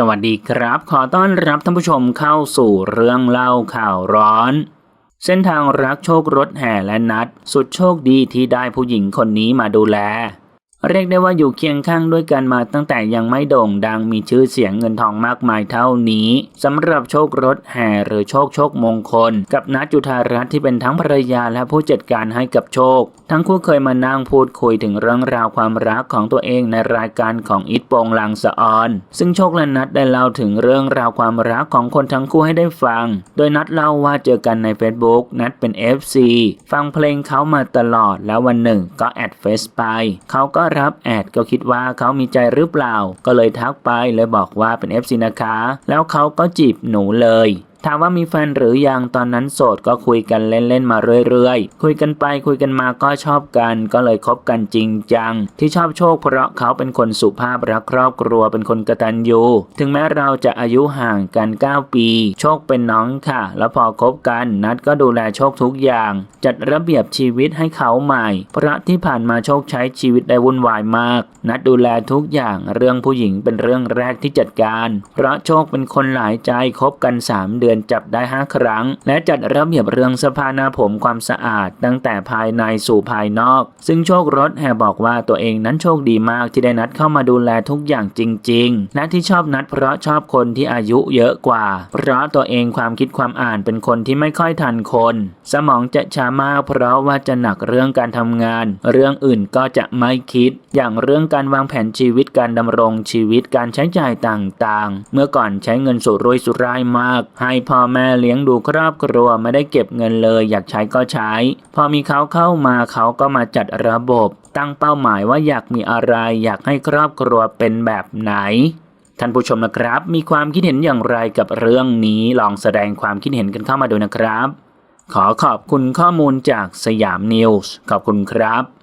สวัสดีครับ ขอต้อนรับท่านผู้ชมเข้าสู่เรื่องเล่าข่าวร้อน เส้นทางรักโชครถแห่และนัด สุดโชคดีที่ได้ผู้หญิงคนนี้มาดูแล เรียกได้ว่าอยู่เคียงข้างด้วยกันมาตั้งแต่ยังไม่โด่งดังมีชื่อเสียงเงินทองมากมายเท่านี้สำหรับโชครถแห่หรือโชคโชคมงคล กับนัทจุธารัตน์ที่เป็นทั้งภรรยาและผู้จัดการให้กับโชค ทั้งคู่เคยมานั่งพูดคุยถึงเรื่องราวความรักของตัวเองในรายการของอิทโปงลางสะออน ซึ่งโชคและนัทได้เล่าถึงเรื่องราวความรักของคนทั้งคู่ให้ได้ฟัง โดยนัทเล่าว่าเจอกันใน Facebook นัทเป็น FC ฟังเพลงเขามาตลอดแล้ววันหนึ่งก็แอดเฟซไปเขาก็รับ แอดก็คิดว่าเขามีใจหรือเปล่า ก็เลยทักไปเลยบอกว่าเป็น FC นะคะ แล้วเขาก็จีบหนูเลย ถามว่ามีแฟนหรือยังตอนนั้นโสดก็คุยกันเล่นๆมาเรื่อยๆ คุยกันไปคุยกันมาก็ชอบกัน ก็เลยคบกันจริงจัง ที่ชอบโชคเพราะเขาเป็นคนสุภาพรักครอบครัวเป็นคนกตัญญูถึงแม้เราจะอายุห่างกัน 9 ปี โชคเป็นน้องค่ะ แล้วพอคบกันนัดก็ดูแลโชคทุกอย่าง จัดระเบียบชีวิตให้เขาใหม่ เพราะที่ผ่านมาโชคใช้ชีวิตได้วุ่นวายมาก นัดดูแลทุกอย่างเรื่องผู้หญิงเป็นเรื่องแรกที่จัดการ เพราะโชคเป็นคนหลายใจคบกัน 3 เดือนจับได้ 5 ครั้ง และจัดระเบียบเรื่องสื้อผ้าหน้าผมความสะอาด ตั้งแต่ภายในสู่ภายนอก ซึ่งโชครถแห่บอกว่าตัวเองนั้นโชคดีมากที่ได้นัดเข้ามาดูแลทุกอย่างจริง ๆ และที่ชอบนัดเพราะชอบคนที่อายุเยอะกว่า เพราะตัวเองความคิดความอ่านเป็นคนที่ไม่ค่อยทันคน สมองจะช้ามากเพราะว่าจะหนักเรื่องการทำงาน เรื่องอื่นก็จะไม่คิด อย่างเรื่องการวางแผนชีวิตการดำรงชีวิตการใช้จ่ายต่างๆ เมื่อก่อนใช้เงินสุรุ่ยสุร่ายมาก ให้พ่อแม่เลี้ยงดูครอบครัวไม่ได้เก็บเงินเลย อยากใช้ก็ใช้ พอมีเขาเข้ามาเขาก็มาจัดระบบ ตั้งเป้าหมายว่าอยากมีอะไร อยากให้ครอบครัวเป็นแบบไหนท่านผู้ชมนะครับ มีความคิดเห็นอย่างไรกับเรื่องนี้ลองแสดงความคิดเห็นกันเข้ามาดูนะครับ ขอขอบคุณข้อมูลจากสยามนิวส์ขอบคุณครับ